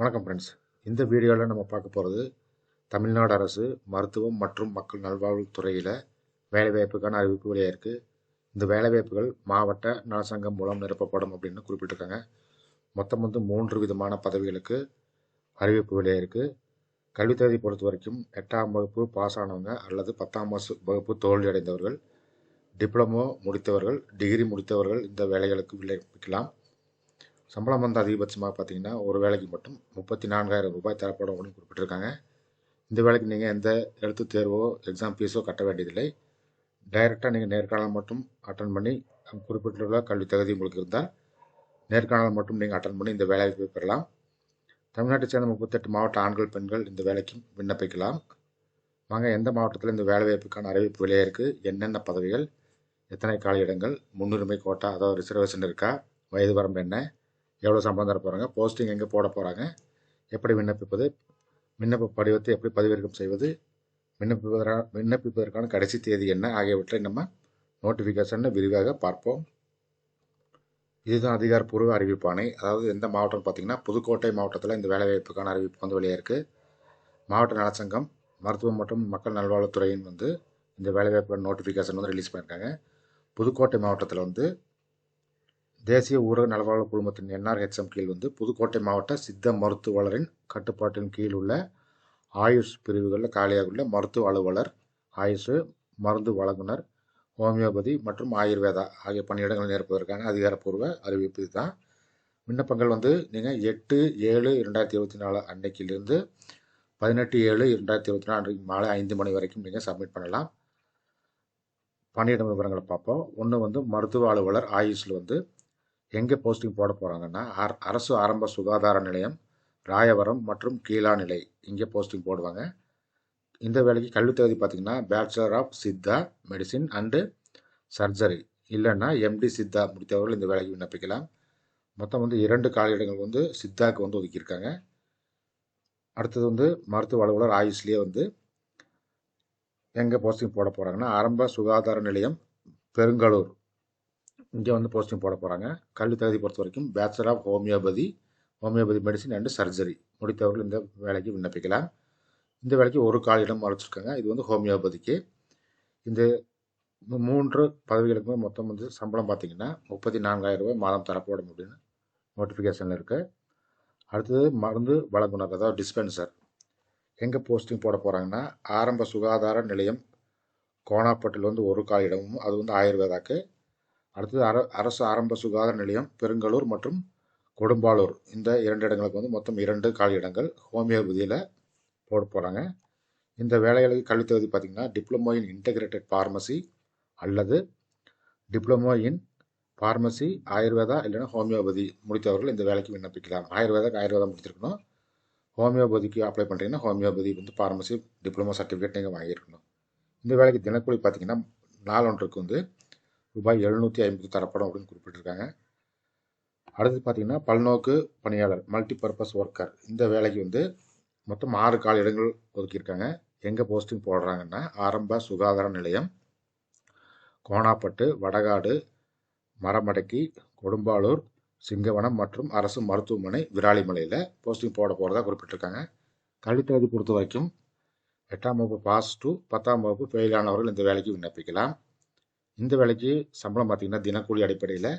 வணக்கம் ஃப்ரெண்ட்ஸ் இந்த வீடியோவில் நம்ம பார்க்க போகிறது தமிழ்நாடு அரசு மருத்துவம் மற்றும் மக்கள் நல்வாழ்வுத்துறையில் வேலைவாய்ப்புக்கான அறிவிப்பு வெளியாக இருக்குது இந்த வேலைவாய்ப்புகள் மாவட்ட நலசங்கம் மூலம் நிரப்பப்படும் அப்படின்னு குறிப்பிட்டிருக்காங்க. மொத்தம் வந்து மூன்று விதமான பதவிகளுக்கு அறிவிப்பு வெளியாக இருக்குது கல்வித் பொறுத்த வரைக்கும் எட்டாம் வகுப்பு பாஸ் ஆனவங்க அல்லது பத்தாம் வகுப்பு தோல்வி அடைந்தவர்கள் டிப்ளமோ முடித்தவர்கள் டிகிரி முடித்தவர்கள் இந்த வேலைகளுக்கு விண்ணப்பிக்கலாம். சம்பளம் வந்து அதிகபட்சமாக பார்த்தீங்கன்னா ஒரு வேலைக்கு மட்டும் முப்பத்தி நான்காயிரம் ரூபாய் தரப்படும் அப்படின்னு குறிப்பிட்டிருக்காங்க. இந்த வேலைக்கு நீங்கள் எந்த எழுத்து தேர்வோ எக்ஸாம் ஃபீஸோ கட்ட வேண்டியதில்லை. டைரெக்டாக நீங்கள் நேர்காணல் மட்டும் அட்டன் பண்ணி குறிப்பிட்டுள்ள கல்வி தகுதி உங்களுக்கு இருந்தால் நேர்காணல் மட்டும் நீங்கள் அட்டன் பண்ணி இந்த வேலைக்கு பெறலாம். தமிழ்நாட்டை சேர்ந்த முப்பத்தெட்டு மாவட்ட ஆண்கள் பெண்கள் இந்த வேலைக்கும் விண்ணப்பிக்கலாம். வாங்க எந்த மாவட்டத்தில் இந்த வேலைவாய்ப்புக்கான அறிவிப்பு விலையாக இருக்குது என்னென்ன பதவிகள்? எத்தனை கால இடங்கள் முன்னுரிமை கோட்டா அதாவது ரிசர்வேஷன் இருக்கா? வயது வரம்பு என்ன? எவ்வளோ சம்பளம் தர போகிறாங்க போஸ்டிங் எங்கே போட போகிறாங்க எப்படி விண்ணப்பிப்பது விண்ணப்ப படிவத்தை எப்படி பதிவிறக்கம் செய்வது விண்ணப்பிப்பதற்கான விண்ணப்பிப்பதற்கான கடைசி தேதி என்ன ஆகியவற்றை நம்ம நோட்டிஃபிகேஷனில் விரிவாக பார்ப்போம். இதுதான் அதிகாரப்பூர்வ அறிவிப்பானை அதாவது எந்த மாவட்டம்னு பார்த்தீங்கன்னா புதுக்கோட்டை மாவட்டத்தில் இந்த வேலைவாய்ப்புக்கான அறிவிப்பு வந்து வெளியாக இருக்குது மாவட்ட நலச்சங்கம் மருத்துவம் மற்றும் மக்கள் நல்வாழ்வுத்துறையின் வந்து இந்த வேலைவாய்ப்பு நோட்டிஃபிகேஷன் வந்து ரிலீஸ் பண்ணியிருக்காங்க புதுக்கோட்டை மாவட்டத்தில் வந்து தேசிய ஊரக நலவாழ்வு குழுமத்தின் என்ஆர்ஹெச்எம் கீழ் வந்து புதுக்கோட்டை மாவட்ட சித்த மருத்துவலரின் கட்டுப்பாட்டின் கீழ் உள்ள ஆயுஷ் பிரிவுகளில் காலியாக உள்ள மருத்துவ அலுவலர் ஆயுஷ் மருந்து வழங்குனர் ஹோமியோபதி மற்றும் ஆயுர்வேதா ஆகிய பணியிடங்கள் நிரப்புவதற்கான அதிகாரப்பூர்வ அறிவிப்பு இதுதான். விண்ணப்பங்கள் வந்து நீங்கள் எட்டு ஏழு இரண்டாயிரத்தி இருபத்தி நாலு அன்னைக்கிலிருந்து பதினெட்டு ஏழு இரண்டாயிரத்தி இருபத்தி நாலு மாலை ஐந்து மணி வரைக்கும் நீங்கள் சப்மிட் பண்ணலாம். பணியிட விவரங்களை பார்ப்போம். ஒன்று வந்து மருத்துவ அலுவலர் ஆயுஷில் வந்து எங்கே போஸ்டிங் போட போகிறாங்கன்னா அர அரசு ஆரம்ப சுகாதார நிலையம் ராயவரம் மற்றும் கீழாநிலை இங்கே போஸ்டிங் போடுவாங்க. இந்த வேலைக்கு கல்வி தகுதி பார்த்தீங்கன்னா bachelor of Siddha medicine and surgery இல்லைன்னா எம்டி சித்தா முடித்தவர்கள் இந்த வேலைக்கு விண்ணப்பிக்கலாம். மொத்தம் வந்து இரண்டு காலியிடங்கள் வந்து சித்தாக்கு வந்து ஒதுக்கியிருக்காங்க. அடுத்தது வந்து மருத்துவ அலுவலர் ஆயுஷ்லேயே வந்து எங்கே போஸ்டிங் போட போகிறாங்கன்னா ஆரம்ப சுகாதார நிலையம் பெருங்களூர் இங்கே வந்து போஸ்டிங் போட போகிறாங்க கல்வி தகுதி பொறுத்த வரைக்கும் bachelor of homoeopathy homoeopathy medicine and surgery முடித்தவர்கள் இந்த வேலைக்கு விண்ணப்பிக்கலாம். இந்த வேலைக்கு ஒரு காலிடம் அழைச்சிருக்காங்க இது வந்து ஹோமியோபதிக்கு இந்த மூன்று பதவிகளுக்குமே மொத்தம் வந்து சம்பளம் பார்த்தீங்கன்னா முப்பத்தி நான்காயிரம் ரூபாய் மாதம் தரப்படும் அப்படின்னு நோட்டிஃபிகேஷனில் இருக்குது அடுத்தது மருந்து வழங்குனர் அதாவது டிஸ்பென்சர் எங்கே போஸ்டிங் போட போகிறாங்கன்னா ஆரம்ப சுகாதார நிலையம் கோணாப்பட்டில் வந்து ஒரு கால இடமும் அது வந்து ஆயுர்வேதாக்கு. அடுத்தது அர அரசு ஆரம்ப சுகாதார நிலையம் பெருங்களூர் மற்றும் கொடும்பாலூர். இந்த இரண்டு இடங்களுக்கு வந்து மொத்தம் இரண்டு காலி இடங்கள். ஹோமியோபதியில் போட போகிறாங்க இந்த வேலைகளுக்கு கல்வித் தொகுதி பார்த்திங்கன்னா டிப்ளமோ இன் இன்டகிரேட்டட் ஃபார்மசி அல்லது டிப்ளமோ இன் ஃபார்மசி ஆயுர்வேதா இல்லைன்னா ஹோமியோபதி முடித்தவர்கள் இந்த வேலைக்கு விண்ணப்பிக்கலாம். ஆயுர்வேதாக்கு ஆயுர்வேதா முடிச்சிருக்கணும் ஹோமியோபதிக்கு அப்ளை பண்ணுறீங்கன்னா ஹோமியோபதி வந்து ஃபார்மசி டிப்ளமோ சர்டிஃபிகேட் நீங்கள் வாங்கியிருக்கணும். இந்த வேலைக்கு தினக்கூலி பார்த்தீங்கன்னா நாலொன்றுக்கு வந்து ரூபாய் எழுநூற்றி ஐம்பது தரப்படும் அப்படின்னு குறிப்பிட்டிருக்காங்க. அடுத்து பார்த்தீங்கன்னா பல்நோக்கு பணியாளர் மல்டிபர்பஸ் ஒர்க்கர் இந்த வேலைக்கு வந்து மொத்தம் ஆறு கால இடங்கள் ஒதுக்கியிருக்காங்க. எங்கே போஸ்டிங் போடுறாங்கன்னா ஆரம்ப சுகாதார நிலையம் கோணாப்பட்டு வடகாடு மரமடக்கி கொடும்பாலூர் சிங்கவனம் மற்றும் அரசு மருத்துவமனை விராலிமலையில் போஸ்டிங் போட போகிறதா குறிப்பிட்டிருக்காங்க. கல்வித்தகுதி பொறுத்த வரைக்கும் எட்டாம் வகுப்பு பாஸ் டூ பத்தாம் வகுப்பு ஃபெயிலானவர்கள் இந்த வேலைக்கு விண்ணப்பிக்கலாம். இந்த வேலைக்கு சம்பளம் பார்த்திங்கன்னா தினக்கூலி அடிப்படையில்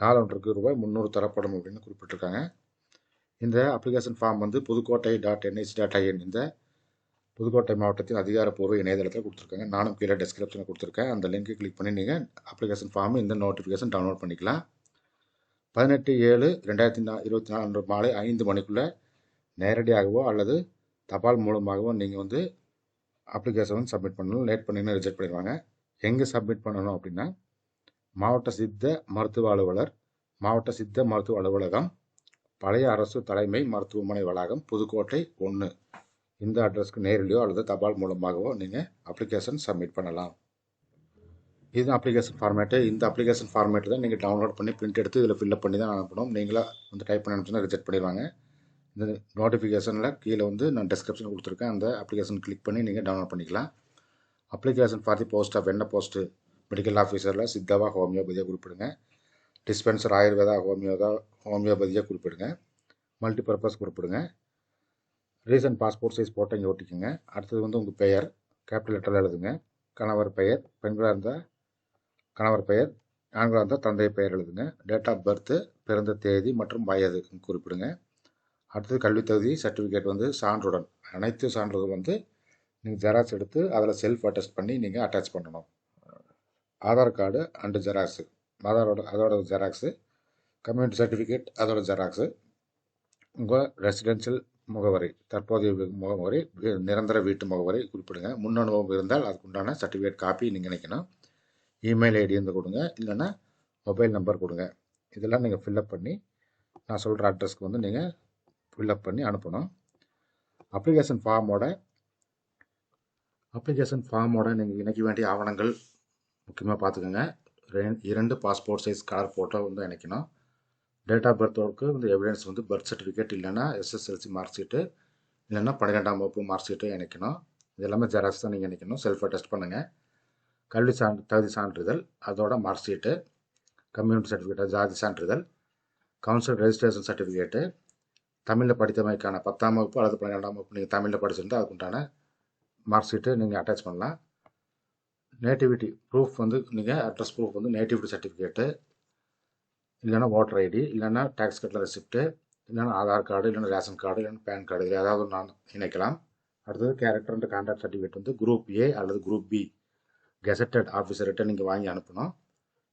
நாலொன்றுக்கு ரூபாய் முந்நூறு தரப்படும் அப்படின்னு குறிப்பிட்டிருக்காங்க. இந்த அப்ளிகேஷன் ஃபார்ம் வந்து Pudukkottai dot NIC dot IN இந்த புதுக்கோட்டை மாவட்டத்தின் அதிகாரப்பூர்வ இணையதளத்தில் கொடுத்துருக்காங்க. நானும் கீழே டெஸ்கிரிப்ஷனில் கொடுத்துருக்கேன். அந்த லிங்க்கை கிளிக் பண்ணி நீங்கள் அப்ளிகேஷன் ஃபார்ம் இந்த நோட்டிஃபிகேஷன் டவுன்லோட் பண்ணிக்கலாம். பதினெட்டு ஏழு ரெண்டாயிரத்தி நா இருபத்தி நாலு அன்று மாலை ஐந்து மணிக்குள்ளே நேரடியாகவோ அல்லது தபால் மூலமாகவோ நீங்கள் வந்து அப்ளிகேஷன் வந்து சப்மிட் பண்ணணும். லேட் பண்ணிங்கன்னா ரிஜெக்ட் பண்ணிடுவாங்க. எங்கே சப்மிட் பண்ணணும் அப்படின்னா மாவட்ட சித்த மருத்துவ அலுவலர் மாவட்ட சித்த மருத்துவ அலுவலகம் பழைய அரசு தலைமை மருத்துவமனை வளாகம் புதுக்கோட்டை ஒன்று இந்த அட்ரஸ்க்கு நேரிலையோ அல்லது தபால் மூலமாகவோ நீங்கள் அப்ளிகேஷன் சப்மிட் பண்ணலாம். இது அப்ளிகேஷன் ஃபார்மேட்டு இந்த அப்ளிகேஷன் ஃபார்மேட்டு தான் நீங்கள் டவுன்லோட் பண்ணி பிரிண்ட் எடுத்து இதில் ஃபில்அப் பண்ணி தான் அனுப்பணும். நீங்களாக வந்து டைப் பண்ணி அனுப்பிச்சுன்னா ரிஜெக்ட் பண்ணிடுவாங்க. இந்த நோட்டிஃபிகேஷனில் கீழே வந்து நான் டிஸ்கிரிப்ஷன் கொடுத்துருக்கேன். அந்த அப்ளிகேஷன் கிளிக் பண்ணி நீங்கள் டவுன்லோட் பண்ணிக்கலாம். Application for the post of என்ன போஸ்ட்டு மெடிக்கல் ஆஃபீஸரில் சித்தவா ஹோமியோபதியாக குறிப்பிடுங்க. டிஸ்பென்சர் ஆயுர்வேதா ஹோமியோதா ஹோமியோபதியாக குறிப்பிடுங்க. மல்டிபர்பஸ் குறிப்பிடுங்க. ரீசன்ட் பாஸ்போர்ட் சைஸ் ஃபோட்டோ இங்கே ஒட்டிக்கோங்க. அடுத்தது வந்து உங்கள் பெயர் கேபிட்டல் லெட்டரில் எழுதுங்க. கணவர் பெயர் பெண்களாக இருந்தால் கணவர் பெயர் ஆண்களாக இருந்தால் தந்தை பெயர் எழுதுங்க. டேட் ஆஃப் பர்த்து பிறந்த தேதி மற்றும் வயது குறிப்பிடுங்க. அடுத்தது கல்வித் தகுதி சர்டிஃபிகேட் வந்து சான்றுடன் அனைத்து சான்றுகள் வந்து நீங்கள் ஜெராக்ஸ் எடுத்து அதில் செல்ஃப் அட்டஸ்ட் பண்ணி நீங்கள் அட்டாச் பண்ணணும். ஆதார் கார்டு அண்டு ஜெராக்ஸு ஆதாரோட அதோட ஜெராக்ஸு கம்யூனிட்டி சர்டிஃபிகேட் அதோட ஜெராக்ஸு உங்கள் ரெசிடென்ஷியல் முகவரி தற்போதைய முகவரி நிரந்தர வீட்டு முகவரி குறிப்பிடுங்க. முன் அனுபவம் இருந்தால் அதுக்குண்டான சர்டிஃபிகேட் காப்பி நீங்கள் நினைக்கணும் இமெயில் ஐடி வந்து கொடுங்க. இல்லைன்னா மொபைல் நம்பர் கொடுங்க. இதெல்லாம் நீங்கள் ஃபில்லப் பண்ணி நான் சொல்கிற அட்ரஸ்க்கு வந்து நீங்கள் ஃபில்லப் பண்ணி அனுப்பணும். அப்ளிகேஷன் ஃபார்மோட அப்ளிகேஷன் ஃபார்மோட நீங்கள் இணைக்க வேண்டிய ஆவணங்கள் முக்கியமாக பார்த்துக்கோங்க. இரண்டு பாஸ்போர்ட் சைஸ் கலர் ஃபோட்டோ வந்து இணைக்கணும். டேட் ஆஃப் பர்த்தோருக்கு வந்து எவிடன்ஸ் வந்து பர்த் சர்டிஃபிகேட் இல்லைன்னா எஸ்எஸ்எல்சி மார்க் ஷீட்டு இல்லைன்னா பன்னிரெண்டாம் வகுப்பு மார்க் ஷீட்டு இணைக்கணும். இது எல்லாமே ஜெராக்ஸ் தான் நீங்கள் இணைக்கணும். செல்ஃபாக டெஸ்ட் பண்ணுங்கள் கல்வி சான்று தகுதி சான்றிதழ் அதோட மார்க் ஷீட்டு கம்யூனிட்டி சர்டிஃபிகேட் ஜாதி சான்றிதழ் கவுன்சில் ரெஜிஸ்ட்ரேஷன் சர்டிஃபிகேட்டு தமிழில் படித்தமைக்கான பத்தாம் வகுப்பு அல்லது பன்னிரெண்டாம் வகுப்பு நீங்கள் தமிழில் படிச்சிருந்தால் அதுக்குண்டான மார்க் ஷீட்டு நீங்கள் அட்டாச் பண்ணலாம். நேட்டிவிட்டி ப்ரூஃப் வந்து நீங்கள் அட்ரஸ் ப்ரூஃப் வந்து நேட்டிவிட்டி சர்டிஃபிகேட்டு இல்லைன்னா ஓட்டர் ஐடி இல்லைன்னா டேக்ஸ் கட்டில் ரெசிப்ட்டு இல்லைன்னா ஆதார் கார்டு இல்லைன்னா ரேஷன் கார்டு இல்லைன்னா பேன் கார்டு இதில் ஏதாவது நான் இணைக்கலாம். அடுத்தது கேரக்டர் அண்ட் கான்டாக்ட் சர்டிஃபிகேட் வந்து குரூப் ஏ அல்லது குரூப் பி கெசட்டட் ஆஃபீஸர்கிட்ட நீங்கள் வாங்கி அனுப்பணும்.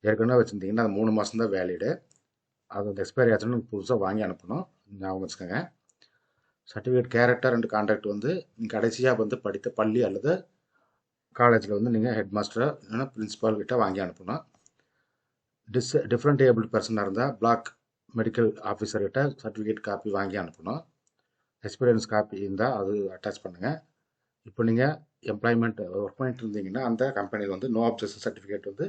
ஏற்கனவே வச்சுருந்தீங்கன்னா அது மூணு மாதம் தான் வேலிடு அது வந்து எக்ஸ்பைரி ஆச்சுன்னு புதுசாக வாங்கி அனுப்பணும். ஞாபகம் வச்சுக்கோங்க. சர்டிஃபிகேட் கேரக்டர் அண்ட் கான்ட்ராக்ட் வந்து நீங்கள் கடைசியாக வந்து படித்த பள்ளி அல்லது காலேஜில் வந்து நீங்கள் ஹெட் மாஸ்டர் இல்லைன்னா பிரின்சிபால் கிட்ட வாங்கி அனுப்பணும். டிஸ் டிஃப்ரெண்ட் ஏபிள் பர்சனாக இருந்தால் பிளாக் மெடிக்கல் ஆஃபீஸர்கிட்ட சர்டிஃபிகேட் காப்பி வாங்கி அனுப்பணும். எக்ஸ்பீரியன்ஸ் காப்பி இருந்தால் அது அட்டாச் பண்ணுங்கள் இப்போ நீங்கள் எம்ப்ளாய்மெண்ட் ஒர்க் பண்ணிட்டு இருந்தீங்கன்னா அந்த கம்பெனியில் வந்து நோ அப்ஜெக்ஷன் சர்டிஃபிகேட் வந்து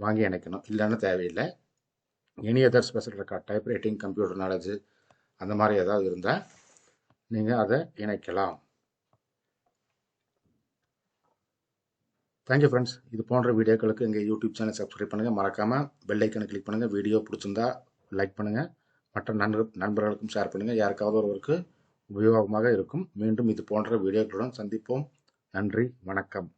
வாங்கி இணைக்கணும் இல்லைன்னு தேவையில்லை. Any other special record type writing computer knowledge அந்த மாதிரி ஏதாவது இருந்தால் நீங்கள் அதை இணைக்கலாம். தேங்க்யூ ஃப்ரெண்ட்ஸ் இது போன்ற வீடியோக்களுக்கு எங்கள் யூடியூப் சேனல் சப்ஸ்கிரைப் பண்ணுங்கள் மறக்காமல் பெல்லைக்கனை கிளிக் பண்ணுங்கள் வீடியோ பிடிச்சிருந்தா லைக் பண்ணுங்கள் மற்ற நண்பர் நண்பர்களுக்கும் ஷேர் பண்ணுங்கள் யாருக்காவது ஒருவருக்கு உபயோகமாக இருக்கும். மீண்டும் இது போன்ற வீடியோக்களுடன் சந்திப்போம். நன்றி. வணக்கம்.